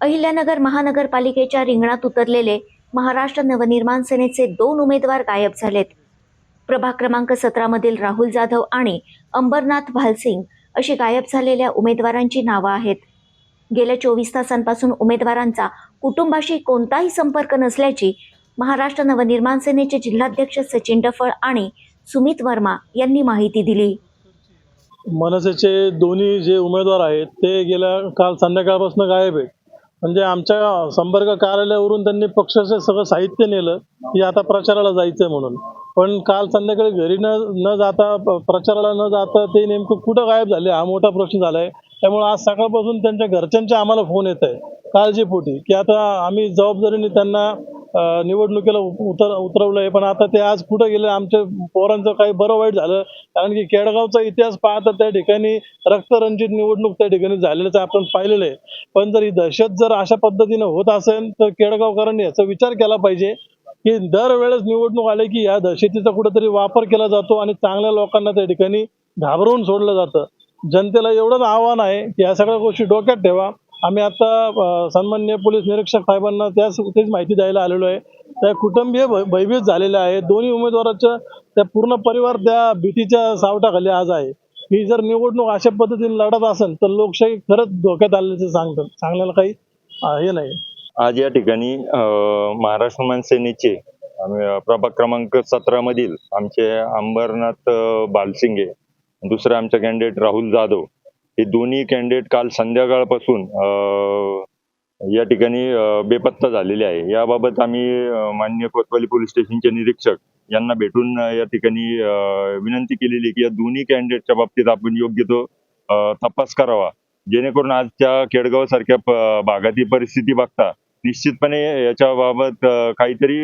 अहिल्यानगर महानगरपालिकेच्या रिंगणात उतरलेले महाराष्ट्र नवनिर्माण सेनेचे दोन उमेदवार गायब झालेत. प्रभाग क्रमांक सतरामधील राहुल जाधव आणि अंबरनाथ भालसिंग अशी गायब झालेल्या उमेदवारांची नावं आहेत. गेल्या चोवीस तासांपासून उमेदवारांचा कुटुंबाशी कोणताही संपर्क नसल्याची महाराष्ट्र नवनिर्माण सेनेचे जिल्हाध्यक्ष सचिन डफळ आणि सुमित वर्मा यांनी माहिती दिली. मनसेचे दोन्ही जे उमेदवार आहेत ते गेल्या काल संध्याकाळपासून गायब आहेत. म्हणजे आमच्या संपर्क कार्यालयावरून त्यांनी पक्षाचं सगळं साहित्य नेलं की आता प्रचाराला जायचं म्हणून. पण काल संध्याकाळी घरी न न जाता प- प्रचाराला न जाता ते नेमकं कुठं गायब झाले हा मोठा प्रश्न झाला आहे त्यामुळे आज सकाळपासून त्यांच्या घरच्यांचे आम्हाला फोन येत आहे काळजीपोटी की आता आम्ही जबाबदारीने त्यांना निवडणुकीला उतर उतरवलं आहे पण आता ते आज कुठं गेले आमच्या पोरांचं काही बरं वाईट झालं. कारण की केडगावचा इतिहास पाहता त्या ठिकाणी रक्तरंजित निवडणूक त्या ठिकाणी झालेलं आपण पाहिलेलं आहे पण जर ही दहशत जर अशा पद्धतीनं होत असेल तर केडगावकरांनी याचा विचार केला पाहिजे की दरवेळेस निवडणूक आले की या दहशतीचा कुठेतरी वापर केला जातो आणि चांगल्या लोकांना त्या ठिकाणी घाबरवून सोडलं जातं. जनतेला एवढंच आव्हान आहे की या सगळ्या गोष्टी डोक्यात ठेवा. आम्ही आता सन्मान्य पोलीस निरीक्षक साहेबांना त्याच तेच माहिती द्यायला आलेलो आहे. त्या कुटुंबीय भयभीत झालेले आहे दोन्ही उमेदवाराच्या त्या पूर्ण परिवार त्या भीतीच्या सावटाखाली आज आहे. ही जर निवडणूक अशा पद्धतीने लढत असेल तर लोकशाही खरंच धोक्यात आल्याचं सांगतात सांगण्याला काही हे नाही. आज या ठिकाणी महाराष्ट्र मान सेनेचे आम्ही, प्रभाग क्रमांक सतरा मधील आमचे अंबरनाथ बालसिंगे दुसरे आमचे कॅन्डिडेट राहुल जाधव हे दोन्ही कॅन्डिडेट काल संध्याकाळपासून या ठिकाणी बेपत्ता झालेले आहे. याबाबत आम्ही मान्य कोतवाली पोलीस स्टेशनचे निरीक्षक यांना भेटून या ठिकाणी विनंती केलेली आहे की या दोन्ही कॅन्डिडेटच्या बाबतीत आपण योग्य तो तपास करावा. जेणेकरून आजच्या केडगाव सारख्या भागातील परिस्थिती बघता निश्चितपणे याच्याबाबत काहीतरी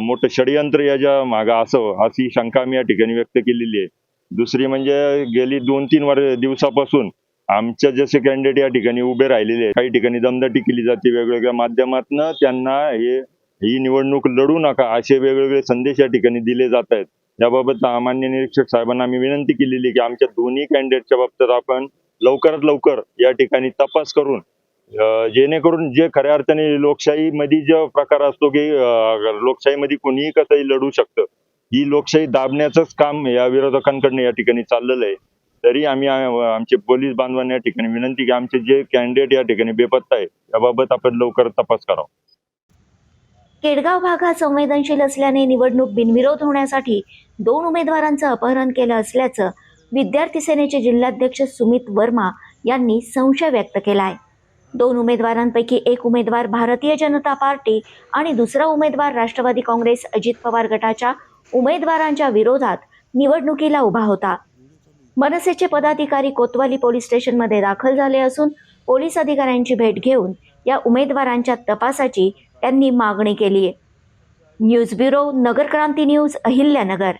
मोठं षडयंत्र याच्या मागं असावं अशी शंका आम्ही या ठिकाणी व्यक्त केलेली आहे. दुसरी म्हणजे गेली दोन तीन वर दिवसापासून आमच्या जसे कॅन्डिडेट या ठिकाणी उभे राहिलेले आहेत काही ठिकाणी दमदाटी केली जाते वेगवेगळ्या माध्यमातून त्यांना हे ही निवडणूक लढू नका असे वेगवेगळे संदेश या ठिकाणी दिले जात आहेत. याबाबत मान्य निरीक्षक साहेबांना आम्ही विनंती केलेली की आमच्या दोन्ही कॅन्डिडेटच्या बाबतीत आपण लवकरात लवकर या ठिकाणी तपास करून जेणेकरून जे खऱ्या अर्थाने लोकशाहीमध्ये जो प्रकार असतो की लोकशाहीमध्ये कोणीही कसंही लढू शकतं ही लोकशाही दाबण्याचंच काम या विरोधकांकडनं या ठिकाणी चाललेलं आहे. तरी आम्ही आमचे पोलीस बांधवांना या ठिकाणी विनंती की आमचे जे कॅन्डिडेट या ठिकाणी बेपत्ता आहे याबाबत आपण लवकर तपास करावा. केडगाव भाग हा संवेदनशील असल्याने निवडणूक बिनविरोध होण्यासाठी दोन उमेदवारांचं अपहरण केलं असल्याचं विद्यार्थी सेनेचे जिल्हाध्यक्ष सुमित वर्मा यांनी संशय व्यक्त केलाय. दोन उमेदवारांपैकी एक उमेदवार भारतीय जनता पार्टी आणि दुसरा उमेदवार राष्ट्रवादी काँग्रेस अजित पवार गटाच्या उमेदवारांच्या विरोधात निवडणुकीला उभा होता. मनसेचे पदाधिकारी कोतवाली पोलीस स्टेशनमध्ये दाखल झाले असून पोलीस अधिकाऱ्यांची भेट घेऊन या उमेदवारांच्या तपासाची त्यांनी मागणी केली आहे news bureau Nagarkranti news Ahilyanagar.